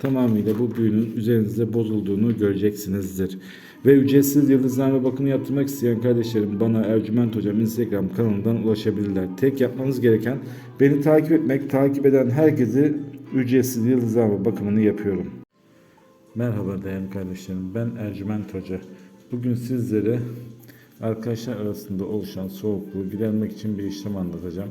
tamamıyla bu büyünün üzerinizde bozulduğunu göreceksinizdir. Ve ücretsiz yıldızlarla bakımı yaptırmak isteyen kardeşlerim bana Ercüment Hocam Instagram kanalından ulaşabilirler. Tek yapmanız gereken beni takip etmek, takip eden herkese ücretsiz yıldızlarla bakımını yapıyorum. Merhaba değerli kardeşlerim. Ben Ercüment Hoca. Bugün sizlere arkadaşlar arasında oluşan soğukluğu gidermek için bir işlem anlatacağım.